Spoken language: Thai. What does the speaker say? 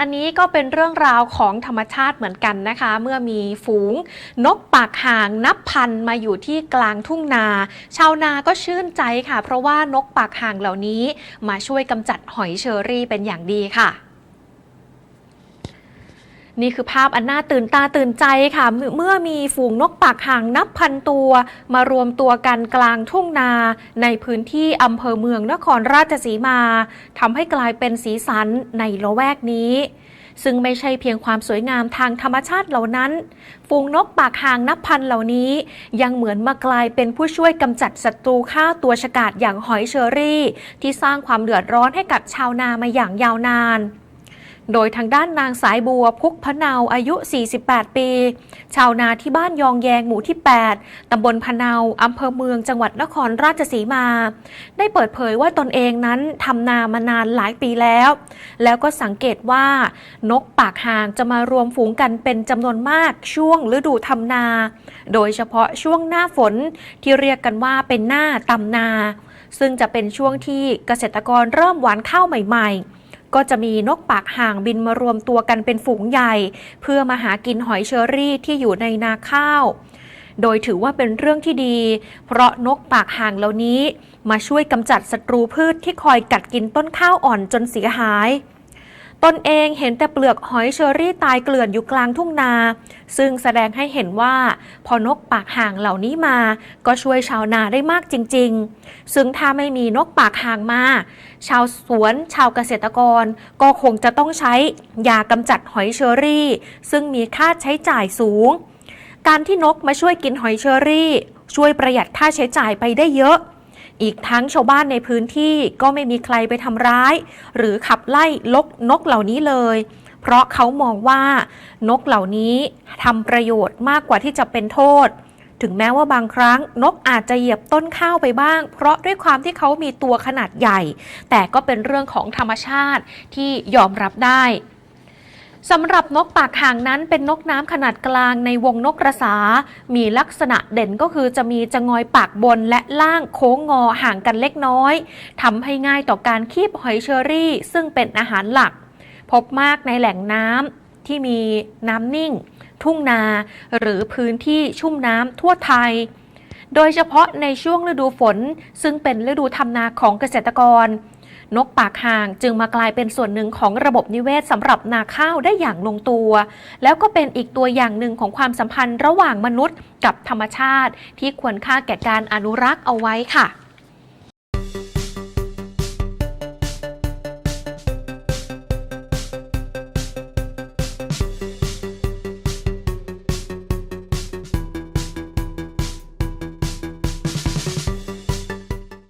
อันนี้ก็เป็นเรื่องราวของธรรมชาติเหมือนกันนะคะ เมื่อมีฝูง นกปากห่างนับพันมาอยู่ที่กลางทุ่งนา ชาวนาก็ชื่นใจค่ะ เพราะว่านกปากห่างเหล่านี้ มาช่วยกำจัดหอยเชอรี่เป็นอย่างดีค่ะ นี่คือภาพอันน่าตื่นตาตื่นใจค่ะ เมื่อมีฝูงนกปากห่างนับพันตัว มารวมตัวกันกลางทุ่งนา ในพื้นที่อำเภอเมืองนครราชสีมาทำให้กลายเป็นสีสันในละแวกนี้ ซึ่งไม่ใช่เพียงความสวยงามทางธรรมชาติเหล่านั้น ฝูงนกปากห่างนับพันเหล่านี้ ยังเหมือนมากลายเป็นผู้ช่วยกำจัดศัตรูฆ่าตัวฉกาจอย่างหอยเชอรี่ ที่สร้างความเดือดร้อนให้กับชาวนามาอย่างยาวนาน โดยทางด้านนางสายบัวพุกพะเนาอายุ 48 ปี ชาวนาที่บ้านยองแยงหมู่ที่ 8 ตำบลพะเนาอำเภอเมืองจังหวัดนครราชสีมา ได้เปิดเผยว่าตนเองนั้นทำนามานานหลายปีแล้ว แล้วก็สังเกตว่านกปากห่างจะมารวมฝูงกันเป็นจำนวนมากช่วงฤดูทำนา โดยเฉพาะช่วงหน้าฝนที่เรียกกันว่าเป็นหน้าตำนา ซึ่งจะเป็นช่วงที่เกษตรกรเริ่มหวานข้าวใหม่ ๆ ก็จะมีนกปากห่างบินมารวมตัวกันเป็นฝูงใหญ่ เพื่อมาหากินหอยเชอรี่ที่อยู่ในนาข้าว โดยถือว่าเป็นเรื่องที่ดี เพราะนกปากห่างเหล่านี้ มาช่วยกำจัดศัตรูพืชที่คอยกัดกินต้นข้าวอ่อนจนเสียหาย ตนเองเห็นแต่เปลือกหอยเชอรี่ตายเกลื่อนอยู่กลางทุ่งนา ซึ่งแสดงให้เห็นว่าพอนกปากห่างเหล่านี้มา ก็ช่วยชาวนาได้มากจริง ๆ ซึ่งถ้าไม่มีนกปากห่างมา ชาวสวนชาวเกษตรกร ก็คงจะต้องใช้ยากำจัดหอยเชอรี่ ซึ่งมีค่าใช้จ่ายสูง การที่นกมาช่วยกินหอยเชอรี่ ช่วยประหยัดค่าใช้จ่ายไปได้เยอะ อีกทั้งชาวบ้านในพื้นที่ก็ไม่มีใครไปทำร้าย หรือขับไล่ลกนกเหล่านี้เลย เพราะเขามองว่านกเหล่านี้ทำประโยชน์มากกว่าที่จะเป็นโทษ ถึงแม้ว่าบางครั้งนกอาจจะเหยียบต้นข้าวไปบ้าง เพราะด้วยความที่เขามีตัวขนาดใหญ่ แต่ก็เป็นเรื่องของธรรมชาติที่ยอมรับได้ สำหรับนกปากห่างนั้นเป็นนกน้ำขนาดกลางในวงนกกระสา มีลักษณะเด่นก็คือจะมีจะงอยปากบนและล่างโค้งงอห่างกันเล็กน้อยทำให้ง่ายต่อการคีบหอยเชอรี่ ซึ่งเป็นอาหารหลัก พบมากในแหล่งน้ำที่มีน้ำนิ่ง ทุ่งนา หรือพื้นที่ชุ่มน้ำทั่วไทย โดยเฉพาะในช่วงฤดูฝน ซึ่งเป็นฤดูทำนาของเกษตรกร นกปากห่างจึงมากลายเป็นส่วนหนึ่งของระบบนิเวศสำหรับนาข้าวได้อย่างลงตัว แล้วก็เป็นอีกตัวอย่างหนึ่งของความสัมพันธ์ระหว่างมนุษย์กับธรรมชาติ ที่ควรค่าแก่การอนุรักษ์เอาไว้ค่ะ